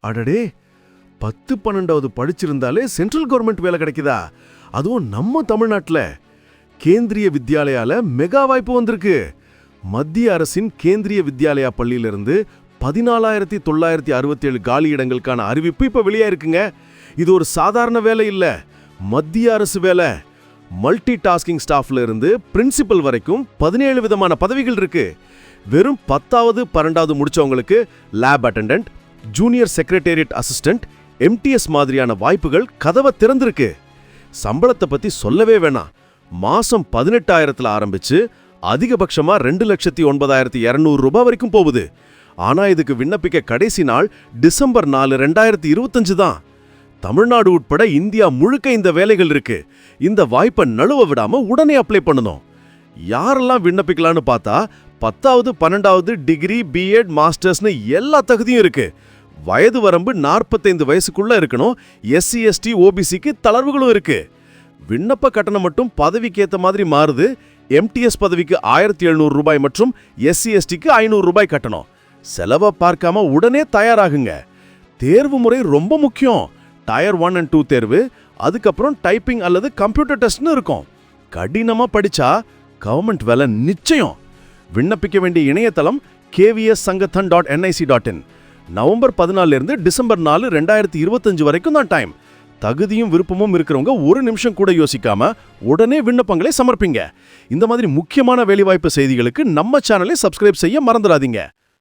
அடடே பத்து பன்னெண்டாவது படிச்சிருந்தாலே சென்ட்ரல் கவர்மெண்ட் வேலை கிடைக்குதா? அதுவும் நம்ம தமிழ்நாட்டில். கேந்திரிய வித்யாலயால மெகா வாய்ப்பு வந்திருக்கு. மத்திய அரசின் கேந்திரிய வித்யாலயா பள்ளியிலிருந்து பதினாலாயிரத்தி தொள்ளாயிரத்தி அறுபத்தி ஏழு காலி இடங்களுக்கான அறிவிப்பு இப்போ வெளியாயிருக்குங்க. இது ஒரு சாதாரண வேலை இல்லை. மத்திய அரசு வேலை. மல்டி டாஸ்கிங் ஸ்டாஃப்ல இருந்து பிரின்சிபல் வரைக்கும் பதினேழு விதமான பதவிகள் இருக்கு. வெறும் பத்தாவது பன்னெண்டாவது முடிச்சவங்களுக்கு lab attendant junior secretariat assistant MTS மாதிரியான வாய்ப்புகள் கதவை திறந்திருக்கு. சம்பளத்தை பத்தி சொல்லவே வேணாம். மாசம் பதினெட்டாயிரத்துல ஆரம்பிச்சு அதிகபட்சமா ரெண்டு லட்சத்தி ஒன்பதாயிரத்தி இருநூறு ரூபாய் வரைக்கும் போகுது. ஆனா இதுக்கு விண்ணப்பிக்க கடைசி நாள் டிசம்பர் நாலு ரெண்டாயிரத்தி இருபத்தஞ்சு தான். தமிழ்நாடு உட்பட இந்தியா முழுக்க இந்த வேலைகள் இருக்கு. இந்த வாய்ப்பை நழுவ விடாம உடனே அப்ளை பண்ணணும். யாரெல்லாம் விண்ணப்பிக்கலாம்னு பார்த்தா பத்தாவது பன்னெண்டாவது டிகிரி பிஎட் மாஸ்டர்ஸ்னு எல்லா தகுதியும் இருக்கு. வயது வரம்பு நாற்பத்தைந்து வயசுக்குள்ள இருக்கணும். எஸ்சி எஸ்டி ஓபிசிக்கு தளர்வுகளும் இருக்கு. விண்ணப்ப கட்டணம் மட்டும் பதவிக்கு ஏற்ற மாதிரி மாறுது. எம்டிஎஸ் பதவிக்கு ஆயிரத்தி எழுநூறு ரூபாய் மற்றும் எஸ்சி எஸ்டிக்கு ஐநூறு ரூபாய் கட்டணும். செலவை பார்க்காம உடனே தயாராகுங்க. தேர்வு முறை ரொம்ப முக்கியம். டயர் ஒன் அண்ட் டூ தேர்வு அதுக்கப்புறம் டைப்பிங் அல்லது கம்ப்யூட்டர் டெஸ்ட்னு இருக்கும். கடினமா படிச்சா கவர்மெண்ட் வேலை நிச்சயம். விண்ணப்பிக்க வேண்டிய இணையதளம் KVS Sangathan dot NIC dot in November பதினாலிருந்து டிசம்பர் நாலு ரெண்டாயிரத்தி இருபத்தஞ்சு வரைக்கும் தான் டைம் தகுதியும் விருப்பமும் இருக்கிறவங்க ஒரு நிமிஷம் கூட யோசிக்காம உடனே விண்ணப்பங்களை சமர்ப்பிங்க. இந்த மாதிரி முக்கியமான வேலைவாய்ப்பு செய்திகளுக்கு நம்ம சேனலை சப்ஸ்கிரைப் செய்ய மறந்துடாதீங்க.